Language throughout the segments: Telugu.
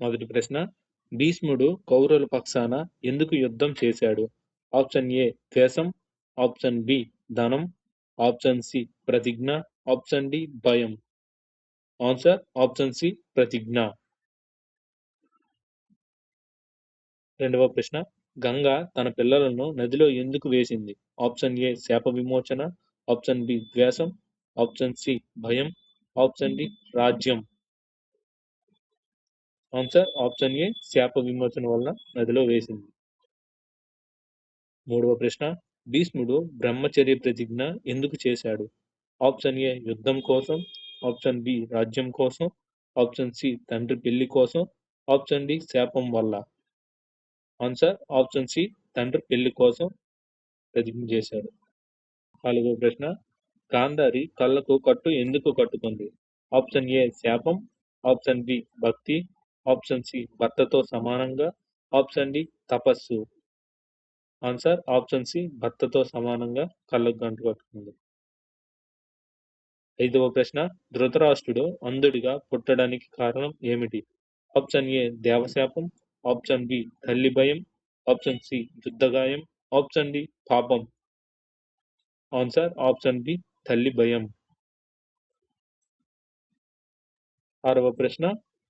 మొదటి ప్రశ్న భీష్ముడు కౌరవుల పక్షాన ఎందుకు యుద్ధం చేశాడు? ఆప్షన్ ఏ ద్వేషం. ఆప్షన్ బి ధనం. ఆప్షన్ సి ప్రతిజ్ఞ. ఆప్షన్ డి భయం. ఆన్సర్ ఆప్షన్ సి ప్రతిజ్ఞ. రెండవ ప్రశ్న గంగ తన పిల్లలను నదిలో ఎందుకు వేసింది? ఆప్షన్ ఏ శాప విమోచన. ఆప్షన్ బి ద్వేషం. ఆప్షన్ సి భయం. ఆప్షన్ డి రాజ్యం. ఆన్సర్ ఆప్షన్ ఏ శాప విమోచన వలన నదిలో వేసింది. మూడవ ప్రశ్న భీష్ముడు బ్రహ్మచర్య ప్రతిజ్ఞ ఎందుకు చేశాడు? ఆప్షన్ ఏ యుద్ధం కోసం. ఆప్షన్ బి రాజ్యం కోసం. ఆప్షన్ సి తండ్రి పెళ్ళి కోసం. ఆప్షన్ డి శాపం వల్ల. ఆన్సర్ ఆప్షన్ సి తండ్రి పెళ్ళి కోసం ప్రతిజ్ఞ చేశాడు. నాలుగో ప్రశ్న గాంధారి కళ్ళకు కట్టు ఎందుకు కట్టుకుంది? ఆప్షన్ ఏ శాపం. ఆప్షన్ బి భక్తి. ఆప్షన్ సి భర్తతో సమానంగా ఆప్షన్ డి తపస్సు. ఆన్సర్ ఆప్షన్ సి భర్తతో సమానంగా కళ్ళకు గంటు కట్టుకుంది ఐదవ ప్రశ్న ధృతరాష్ట్రుడు అంధుడిగా పుట్టడానికి కారణం ఏమిటి? ఆప్షన్ ఏ దేవశాపం ఆప్షన్ బి తల్లి భయం ఆప్షన్ సి యుద్ధగాయం ఆప్షన్ డి పాపం. ఆన్సర్ ఆప్షన్ బి తల్లి భయం. ఆరవ ప్రశ్న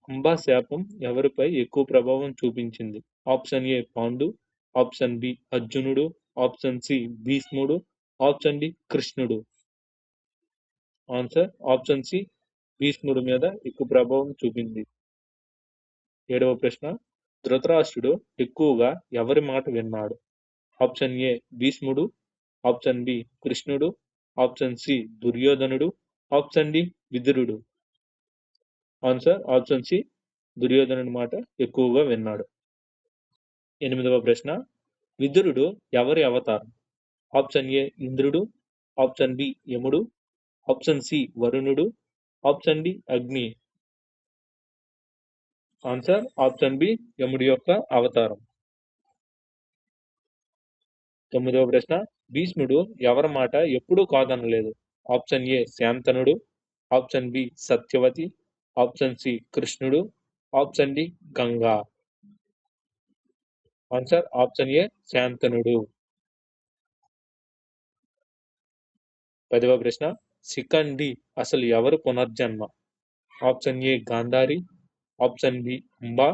అంబా శాపం ఎవరిపై ఎక్కువ ప్రభావం చూపించింది? Option A Pandu option B అర్జునుడు ఆప్షన్ సి భీష్ముడు ఆప్షన్ డి కృష్ణుడు. ఆన్సర్ ఆప్షన్ సి భీష్ముడు మీద ఎక్కువ ప్రభావం చూపింది. ఏడవ ప్రశ్న ధృతరాష్ట్రుడు ఎక్కువగా ఎవరి మాట విన్నాడు? ఆప్షన్ ఏ భీష్ముడు ఆప్షన్ బి కృష్ణుడు ఆప్షన్ సి దుర్యోధనుడు ఆప్షన్ డి విదురుడు. ఆన్సర్ ఆప్షన్ సి దుర్యోధనుడి మాట ఎక్కువగా విన్నాడు. ఎనిమిదవ ప్రశ్న విదురుడు ఎవరి అవతారం? ఆప్షన్ ఏ ఇంద్రుడు. ఆప్షన్ బి యముడు. ఆప్షన్ సి వరుణుడు. ఆప్షన్ డి అగ్ని. ఆన్సర్ ఆప్షన్ బి యముడి యొక్క అవతారం. తొమ్మిదవ ప్రశ్న భీష్ముడు ఎవరి మాట ఎప్పుడూ కాదనలేదు? Option A శాంతనుడు. Option B Satyavati. Option C కృష్ణుడు option D Ganga. Answer option A శాంతనుడు. పదవ ప్రశ్న సికండి అసలు ఎవరు పునర్జన్మ? Option A Gandhari option B Amba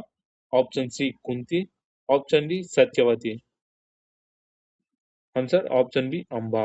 option C Kunti option D Satyavati. Answer option B Amba.